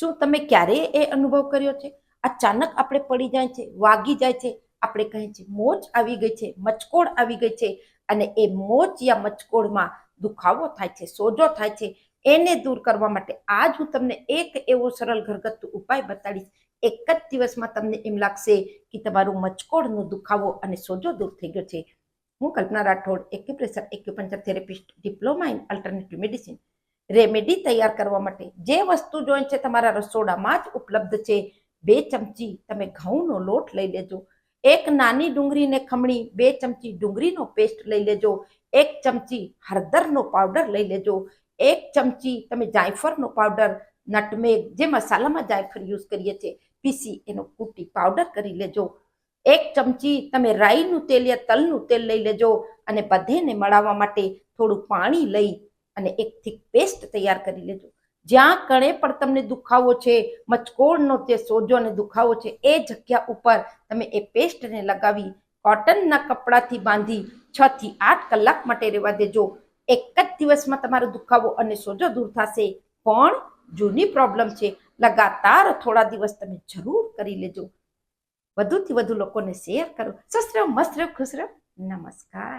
શું તમે ક્યારેય એ અનુભવ કર્યો છે? અચાનક આપણે પડી જાય છે, વાગી જાય છે, આપણે કહીએ છીએ મોજ આવી ગઈ છે મચકોડ આવી ગઈ છે. અને એ મોજ યા મચકોડમાં દુખાવો થાય છે, સોજો થાય છે, એને દૂર કરવા માટે આજ હું તમને એક એવો સરળ ઘરગથ્થુ ઉપાય બતાડીશ. એક જ દિવસમાં તમને એમ લાગશે કે તમારું મચકોડનો દુખાવો અને સોજો દૂર થઈ ગયો છે. હું Kalpana Rathod, acupressure, acupuncture therapist, diploma in alternative medicine remedy તૈયાર કરવા માટે જે વસ્તુ જોઈએ છે તમારા રસોડામાં જ ઉપલબ્ધ છે. બે ચમચી તમે ઘઉંનો લોટ લઈ લેજો. એક નાની ડુંગળીને ખમણી, બે ચમચી ડુંગળીનો પેસ્ટ લઈ લેજો. એક ચમચી હળદરનો પાવડર લઈ લેજો. એક ચમચી તમે જાયફળનો પાવડર, નટમેગ જે મસાલામાં જાયફળ યુઝ કરીએ છીએ, પીસી એનો કૂટી પાવડર કરી લેજો. એક ચમચી તમે રાઈનું તેલ યા તલનું તેલ લઈ લેજો અને બધેને મળાવવા માટે થોડું પાણી લઈ અને એક થીક પેસ્ટ તૈયાર કરી લેજો. જ્યાં કણે પણ તમને દુખાવો છે, મચકોળનો જે સોજો અને દુખાવો છે, એ જગ્યા ઉપર તમે એ પેસ્ટને લગાવી કોટનના કપડાથી બાંધી છ થી આઠ કલાક માટે રહેવા દેજો. એક જ દિવસમાં તમારો દુખાવો અને સોજો દૂર થશે. પણ જૂની પ્રોબ્લેમ છે, લગાતાર થોડા દિવસ તમે જરૂર કરી લેજો. વધુથી વધુ લોકોને શેર કરો. સસ્ત્ર મસ્ત ખુશ નમસ્કાર.